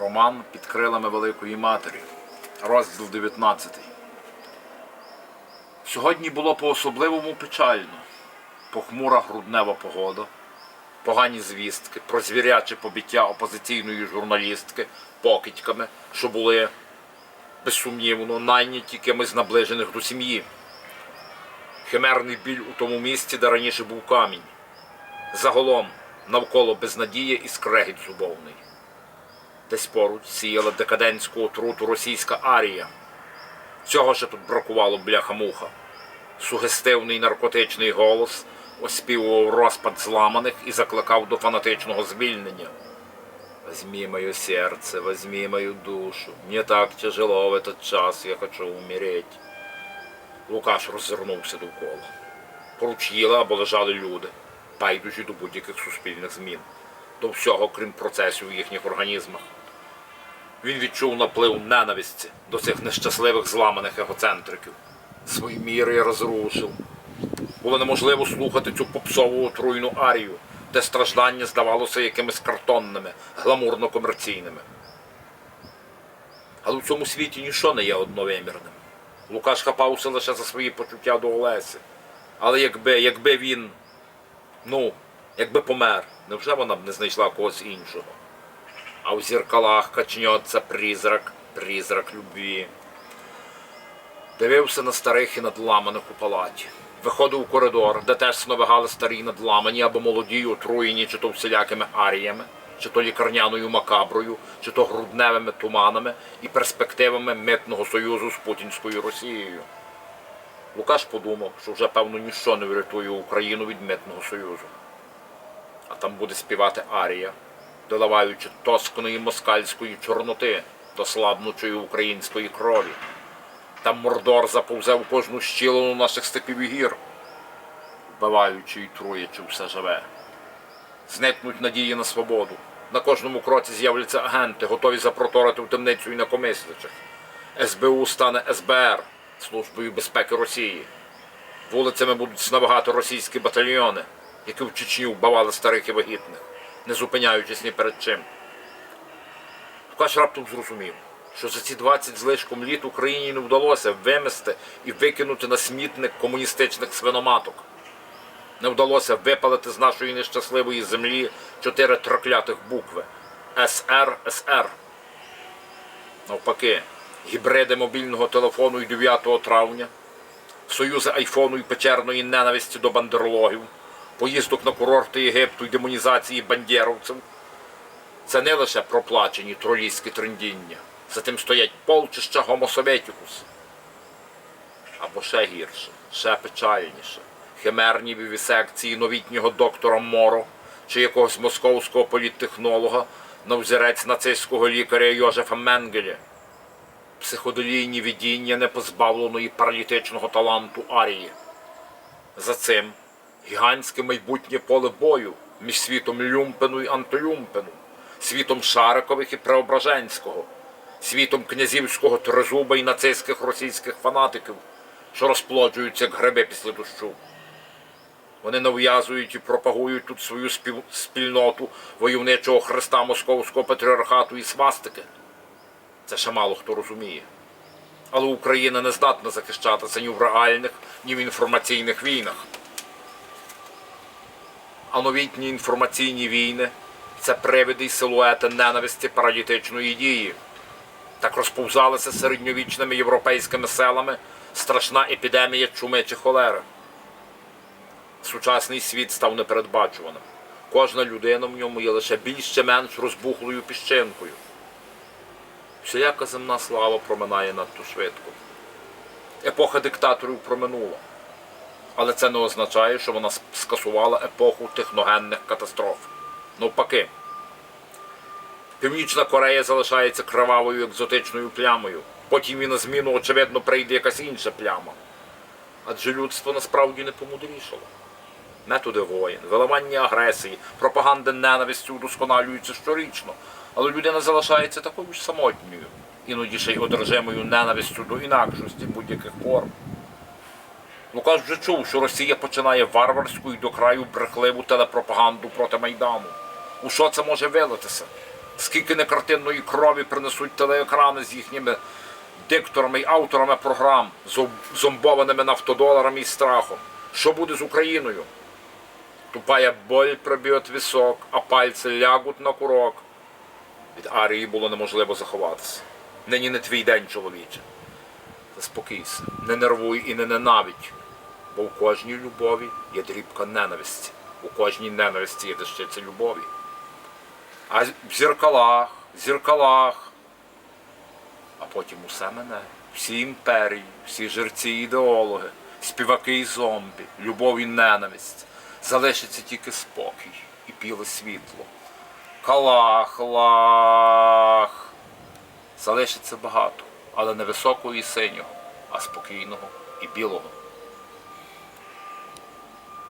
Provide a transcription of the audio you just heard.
Роман під крилами Великої Матері. Розділ 19. Сьогодні було по-особливому печально. Похмура груднева погода, погані звістки про звіряче побиття опозиційної журналістки покидьками, що були безсумнівно найняті кимось наближених до сім'ї. Химерний біль у тому місці, де раніше був камінь. Загалом навколо безнадія і скрегіт зубовний. Десь поруч сіяла декадентську отруту російська арія. Цього ще тут бракувало бляха-муха. Сугестивний наркотичний голос оспівував розпад зламаних і закликав до фанатичного звільнення. Возьми моє серце, возьми мою душу. Мне так тяжело в этот час, я хочу умереть. Лукаш роззирнувся довкола. Поруч їли або лежали люди, байдужі до будь-яких суспільних змін, до всього, крім процесів у їхніх організмах. Він відчув наплив ненависті до цих нещасливих зламаних егоцентриків. Свої міри розрушив. Було неможливо слухати цю попсову отруйну арію, де страждання здавалося якимись картонними, гламурно-комерційними. Але в цьому світі нічого не є одновимірним. Лукаш хапався лише за свої почуття до Олесі. Але якби, якби він, ну, якби помер, невже вона б не знайшла когось іншого? А в зеркалах качнеться призрак, призрак любві. Дивився на старих і надламаних у палаті. Виходив у коридор, де теж сновигали старі надламані або молоді, отруєні чи то всілякими аріями, чи то лікарняною макаброю, чи то грудневими туманами і перспективами митного союзу з путінською Росією. Лукаш подумав, що вже певно ніщо не врятує Україну від митного союзу. А там буде співати арія, доливаючи тоскної москальської чорноти до слабнучої української крові. Там мордор заповзе в кожну щілину наших степів і гір, вбиваючи і труячи все живе. Зникнуть надії на свободу. На кожному кроці з'являться агенти, готові запроторити в темницю інакомислячих. СБУ стане СБР, Службою безпеки Росії. Вулицями будуть сновигати російські батальйони, які в Чечні вбивали старих і вагітних, не зупиняючись ні перед чим. Лукаш раптом зрозумів, що за ці 20 злишком літ Україні не вдалося вимести і викинути на смітник комуністичних свиноматок. Не вдалося випалити з нашої нещасливої землі чотири троклятих букви СР СР. Навпаки, гібриди мобільного телефону і 9 травня, союзи айфону і печерної ненависті до бандерлогів, поїздок на курорти Єгипту і демонізації бандєровців. Це не лише проплачені тролійські трендіння. За тим стоять полчища гомосоветікус. Або ще гірше, ще печальніше. Химерні вівісекції новітнього доктора Моро чи якогось московського політтехнолога на взірець нацистського лікаря Йожефа Менгеля. Психоделійні видіння непозбавленої паралітичного таланту Арії. За цим гігантське майбутнє поле бою між світом Люмпену і антилюмпену, світом Шарикових і Преображенського, світом князівського тризуба і нацистських російських фанатиків, що розплоджуються як гриби після дощу. Вони нав'язують і пропагують тут свою спільноту войовничого хреста московського патріархату і свастики. Це ще мало хто розуміє. Але Україна не здатна захищатися ні в реальних, ні в інформаційних війнах. А новітні інформаційні війни це привиди й силуети ненависті паралітичної дії. Так розповзалася середньовічними європейськими селами страшна епідемія чуми чи холери. Сучасний світ став непередбачуваним. Кожна людина в ньому є лише більш чи менш розбухлою піщинкою. Всіяка земна слава проминає надто швидко. Епоха диктаторів проминула. Але це не означає, що вона скасувала епоху техногенних катастроф. Навпаки, Північна Корея залишається кривавою екзотичною плямою. Потім і на зміну, очевидно, прийде якась інша пляма. Адже людство насправді не помудрішало. Методи воїн, виливання агресії, пропаганда ненависті удосконалюються щорічно, але людина залишається такою ж самотньою, іноді ще й одержимою ненавистю до інакшості будь-яких форм. Лукаш вже чув, що Росія починає варварську і до краю брехливу телепропаганду проти Майдану. У що це може вилитися? Скільки некартинної крові принесуть телеекрани з їхніми дикторами і авторами програм, зомбованими нафтодоларами і страхом. Що буде з Україною? Тупая боль проб'є вісок, а пальці лягуть на курок. Від арії було неможливо заховатися. Нині не твій день, чоловіче. Заспокійся, не нервуй і не ненавидь, бо у кожній любові є дрібка ненависті, у кожній ненависті є дещиця любові. А в зеркалах, зеркалах, а потім усе мене, всі імперії, всі жерці ідеологи, співаки і зомбі, любов і ненависть. Залишиться тільки спокій і біле світло. Калах, лах. Залишиться багато, але не високого і синього, а спокійного і білого.